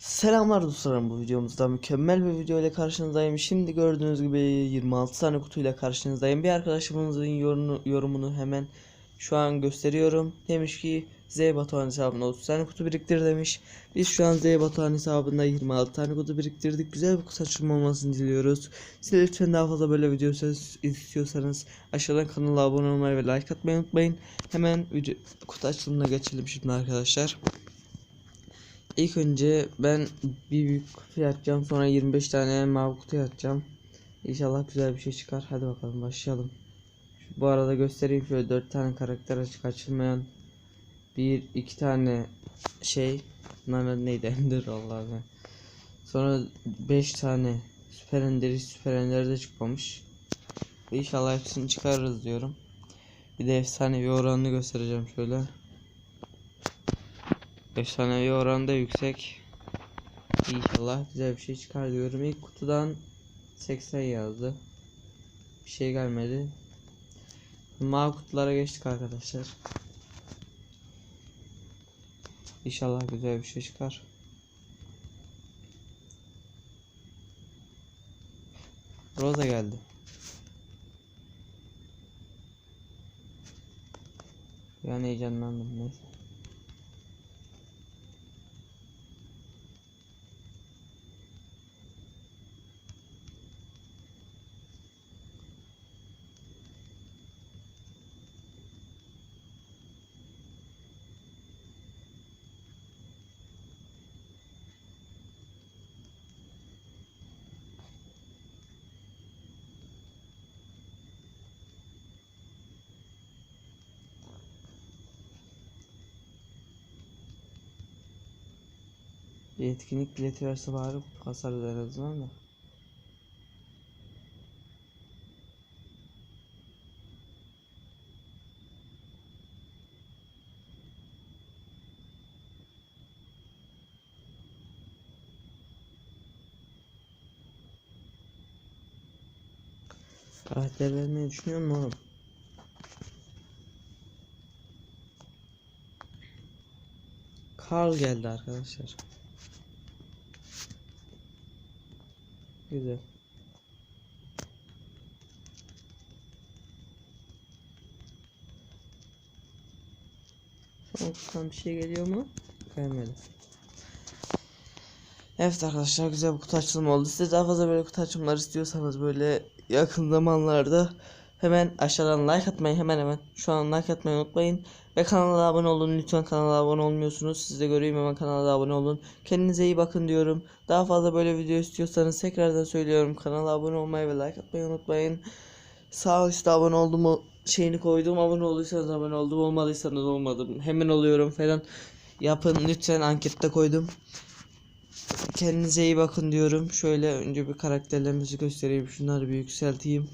Selamlar dostlarım bu videomuzda mükemmel bir video ile karşınızdayım. Şimdi gördüğünüz gibi 26 tane kutuyla karşınızdayım. Bir arkadaşımızın yorumunu, hemen şu an gösteriyorum. Demiş ki Z Batuhan hesabına 30 tane kutu biriktir demiş. Biz şu an Z Batuhan hesabında 26 tane kutu biriktirdik. Güzel bir kutu açılma diliyoruz. Siz lütfen daha fazla böyle video istiyorsanız aşağıdan kanala abone olmayı ve like atmayı unutmayın. Hemen video, kutu açılımına geçelim şimdi arkadaşlar. İlk önce ben bir büyük kutu atacağım sonra 25 tane mavi kutu atacağım. İnşallah güzel bir şey çıkar. Hadi bakalım başlayalım. Şu- Bu arada göstereyim şöyle 4 tane karakter açık açılmayan bir iki tane şey bunların neydi Ender Allah'ım. Sonra 5 tane süper ender süper ender de çıkmamış. İnşallah hepsini çıkarırız diyorum. Bir de efsanevi oranını göstereceğim şöyle. Efsanevi oranı da yüksek. İnşallah güzel bir şey çıkar diyorum. İlk kutudan 80 yazdı. Bir şey gelmedi. Mavi kutulara geçtik arkadaşlar. İnşallah güzel bir şey çıkar. Rosa geldi. Yani heyecanlandım neyse. Bir etkinlik bileti verse bari kasarız en azından da. Karakter vermeyi düşünüyor musun oğlum? Carl geldi arkadaşlar. Güzel. Son kutudan bir şey geliyor mu? Gelmedi. Evet arkadaşlar güzel bir kutu açılımı oldu. Siz daha fazla böyle kutu açılımları istiyorsanız böyle yakın zamanlarda hemen aşağıdan like atmayı hemen hemen şu an like atmayı unutmayın. Ve kanala abone olun. Lütfen kanala abone olmuyorsunuz. Siz de göreyim hemen kanala abone olun. Kendinize iyi bakın diyorum. Daha fazla böyle video istiyorsanız tekrardan söylüyorum. Kanala abone olmayı ve like atmayı unutmayın. Sağ üstte abone oldum şeyini koydum. Abone olduysanız abone oldum. Olmadıysanız olmadım. Hemen oluyorum falan. Yapın lütfen ankette koydum. Kendinize iyi bakın diyorum. Şöyle önce bir karakterlerimizi göstereyim. Şunları bir yükselteyim.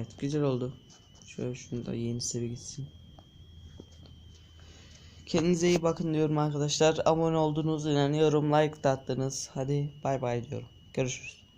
Evet güzel oldu. Şöyle şunu da yenisi bir gitsin. Kendinize iyi bakın diyorum arkadaşlar. Abone olduğunuza inanıyorum. Like da attınız. Hadi bay bay diyorum. Görüşürüz.